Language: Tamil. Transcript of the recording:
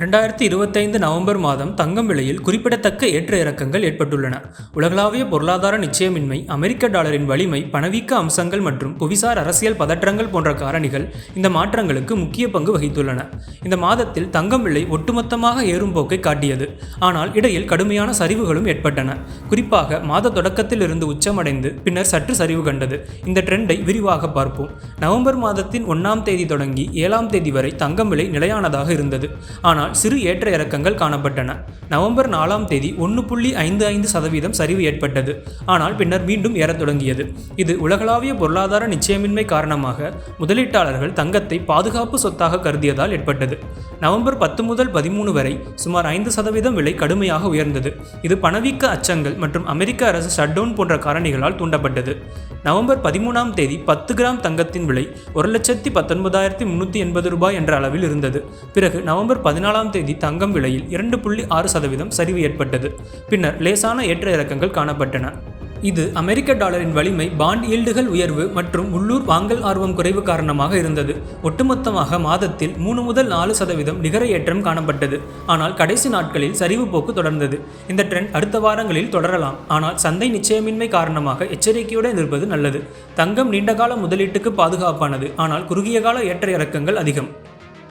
ரெண்டாயிரத்தி இருபத்தைந்து நவம்பர் மாதம் தங்கம் விலையில் குறிப்பிடத்தக்க ஏற்ற இறக்கங்கள் ஏற்பட்டுள்ளன. உலகளாவிய பொருளாதார நிச்சயமின்மை அமெரிக்க டாலரின் வலிமை பணவீக்க அம்சங்கள் மற்றும் புவிசார் அரசியல் பதற்றங்கள் போன்ற காரணிகள் இந்த மாற்றங்களுக்கு முக்கிய பங்கு வகித்துள்ளன. இந்த மாதத்தில் தங்கம் விலை ஒட்டுமொத்தமாக ஏறும் போக்கை காட்டியது. ஆனால் இடையில் கடுமையான சரிவுகளும் ஏற்பட்டன. குறிப்பாக மாத தொடக்கத்தில் இருந்து உச்சமடைந்து பின்னர் சற்று சரிவு கண்டது. இந்த ட்ரெண்டை விரிவாக பார்ப்போம். நவம்பர் மாதத்தின் ஒன்றாம் தேதி தொடங்கி ஏழாம் தேதி வரை தங்கம் விலை நிலையானதாக இருந்தது. ஆனால் சிறு ஏற்ற இறக்கங்கள் காணப்பட்டன. நவம்பர் நாலாம் தேதி ஒன்று புள்ளி ஐந்து ஐந்து சதவீதம் சரிவு ஏற்பட்டது. ஆனால் பின்னர் மீண்டும் ஏறத் தொடங்கியது. இது உலகளாவிய பொருளாதார நிச்சயமின்மை காரணமாக முதலீட்டாளர்கள் தங்கத்தை பாதுகாப்பு சொத்தாக கருதியதால் ஏற்பட்டது. நவம்பர் பத்து முதல் பதிமூணு வரை சுமார் ஐந்து சதவீதம் விலை கடுமையாக உயர்ந்தது. இது பணவீக்க அச்சங்கள் மற்றும் அமெரிக்க அரசு ஷட்டவுன் போன்ற காரணிகளால் தூண்டப்பட்டது. நவம்பர் பதிமூணாம் தேதி பத்து கிராம் தங்கத்தின் விலை ஒரு லட்சத்தி பத்தொன்பதாயிரத்தி முன்னூற்றி எண்பது ரூபாய் என்ற அளவில் இருந்தது. பிறகு நவம்பர் பதினாலாம் தேதி தங்கம் விலையில் இரண்டு புள்ளி ஆறு சதவீதம் சரிவு ஏற்பட்டது. பின்னர் லேசான ஏற்ற இறக்கங்கள் காணப்பட்டன. இது அமெரிக்க டாலரின் வலிமை பாண்ட் ஈல்டுகள் உயர்வு மற்றும் உள்ளூர் வாங்கல் ஆர்வம் குறைவு காரணமாக இருந்தது. ஒட்டுமொத்தமாக மாதத்தில் மூணு முதல் நாலு சதவீதம் நிகர ஏற்றம் காணப்பட்டது. ஆனால் கடைசி நாட்களில் சரிவு போக்கு தொடர்ந்தது. இந்த ட்ரெண்ட் அடுத்த வாரங்களில் தொடரலாம். ஆனால் சந்தை நிச்சயமின்மை காரணமாக எச்சரிக்கையுடன் இருப்பது நல்லது. தங்கம் நீண்டகால முதலீட்டுக்கு பாதுகாப்பானது. ஆனால் குறுகிய கால ஏற்ற இறக்கங்கள் அதிகம்.